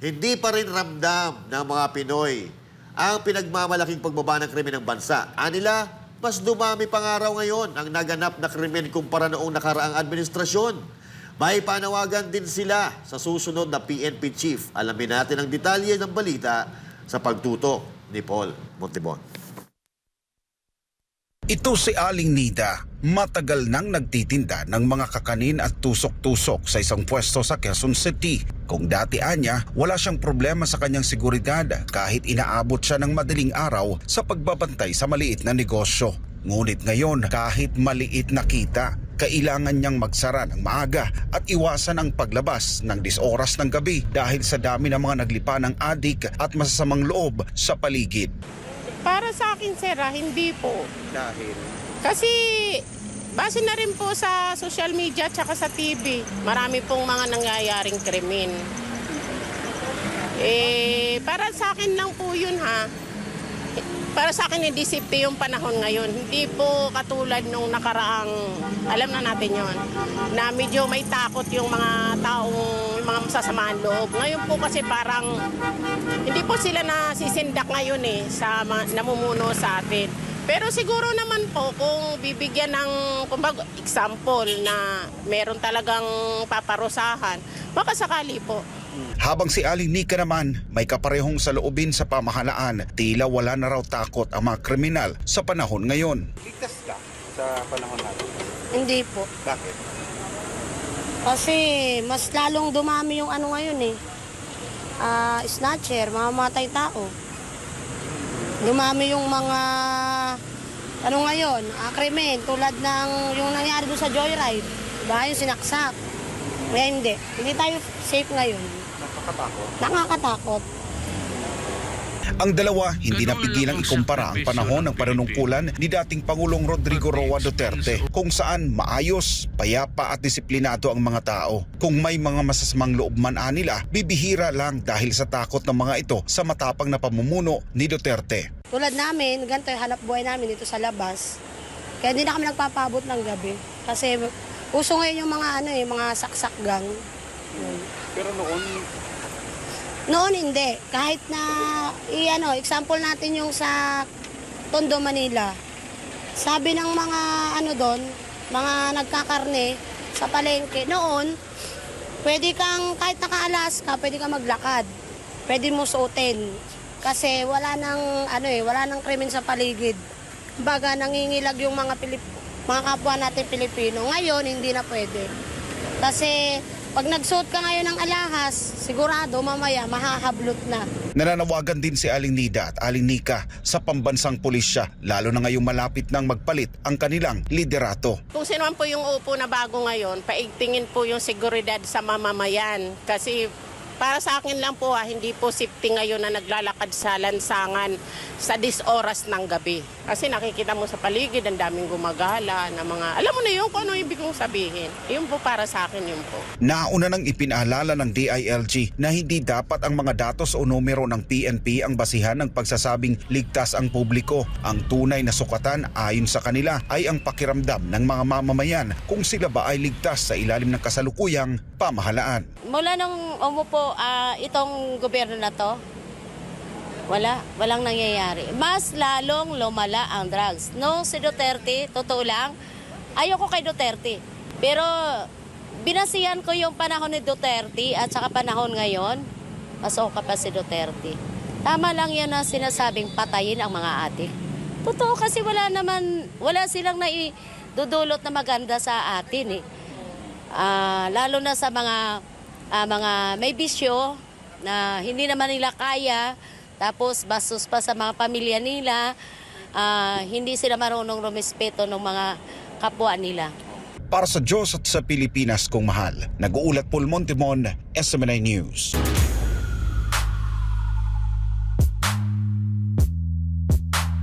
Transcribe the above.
Hindi pa rin ramdam ng mga Pinoy ang pinagmamalaking pagbaba ng krimen ng bansa. Anila, mas dumami pa nga raw ngayon ang naganap na krimen kumpara noong nakaraang administrasyon. May panawagan din sila sa susunod na PNP chief. Alamin natin ang detalye ng balita sa pagtutok ni Paul Montibon. Ito si Aling Nida. Matagal nang nagtitinda ng mga kakanin at tusok-tusok sa isang pwesto sa Quezon City. Kung dati anya, wala siyang problema sa kanyang seguridad kahit inaabot siya ng madaling araw sa pagbabantay sa maliit na negosyo. Ngunit ngayon, kahit maliit na kita, kailangan niyang magsara ng maaga at iwasan ang paglabas ng 10 oras ng gabi dahil sa dami ng mga naglipa ng adik at masasamang loob sa paligid. Para sa akin, sir, ah, hindi po. Dahil Kasi base na rin po sa social media at sa TV, marami pong mga nangyayaring krimen. Eh, para sa akin lang po yun ha. Para sa akin, hindi safety yung panahon ngayon. Hindi po katulad nung nakaraang, alam na natin yon na medyo may takot yung mga taong, yung mga masasamaan loob. Ngayon po kasi parang, hindi po sila nasisindak ngayon eh, sa namumuno sa atin. Pero siguro naman po kung bibigyan ng kumbaga, example na meron talagang paparusahan, baka sakali po. Habang si Aling Nika naman may kaparehong sa loobin sa pamahalaan, tila wala na raw takot ang mga kriminal sa panahon ngayon. Ligtas ka sa panahon natin. Hindi po. Bakit? Kasi mas lalong dumami yung ano ngayon eh. Ah, snatcher, mamamatay tao. Dumami yung mga ano ngayon, krimen tulad ng yung nangyari doon sa Joyride. Diba? Yung sinaksak. Kaya hindi. Hindi tayo safe ngayon. Nakakatakot. Nakakatakot. Ang dalawa hindi napigilang ikumpara ang panahon ng panunungkulan ni dating Pangulong Rodrigo Roa Duterte kung saan maayos, payapa at disiplinado ang mga tao. Kung may mga masasamang loob man anila, bibihira lang dahil sa takot ng mga ito sa matapang na pamumuno ni Duterte. Tulad namin, ganito yung hanap buhay namin dito sa labas. Kaya hindi na kami nagpapabot ng gabi. Kasi uso ngayon yung mga ano eh, mga saksak gang. Pero noon, Noon hindi. Kahit na, i, ano, example natin yung sa Tondo, Manila. Sabi ng mga ano doon, mga nagkakarne sa palengke, noon, pwede kang, kahit nakaalas ka, pwede kang maglakad. Pwede mo suotin. Kasi wala nang, ano eh, wala nang krimen sa paligid. Baga, nangingilag yung mga Pilip, mga kapwa natin Pilipino. Ngayon, hindi na pwede. Kasi pag nagsuot ka ngayon ng alahas, sigurado mamaya mahahablot na. Nananawagan din si Aling Nida at Aling Nika sa pambansang pulisya lalo na ngayong malapit nang magpalit ang kanilang liderato. Kung sino man po yung upo na bago ngayon, paigtingin po yung seguridad sa mamamayan. Kasi para sa akin lang po ha, hindi po safety ngayon na naglalakad sa lansangan sa 10 oras ng gabi. Kasi nakikita mo sa paligid, ang daming gumagala na mga, alam mo na yun kung ano ibig kong sabihin. Yun po para sa akin yun po. Nauna nang ipinaalala ng DILG na hindi dapat ang mga datos o numero ng PNP ang basihan ng pagsasabing ligtas ang publiko. Ang tunay na sukatan ayon sa kanila ay ang pakiramdam ng mga mamamayan kung sila ba ay ligtas sa ilalim ng kasalukuyang pamahalaan. Mula nung umupo ah, itong gobyerno na to, wala, walang nangyayari. Mas lalong lumala ang drugs. No, si Duterte, totoo lang, ayoko kay Duterte. Pero binasihan ko yung panahon ni Duterte at saka panahon ngayon, mas okay pa si Duterte. Tama lang yan na sinasabing patayin ang mga ate. Totoo kasi wala naman, wala silang naidudulot na maganda sa atin eh. Ah, lalo na sa mga ah, mga may bisyo na hindi naman nila kaya, tapos bastos pa sa mga pamilya nila, ah, hindi sila marunong rumispeto ng mga kapwa nila. Para sa Diyos at sa Pilipinas kong mahal, nag-uulat Paul Montemon, SMNI News.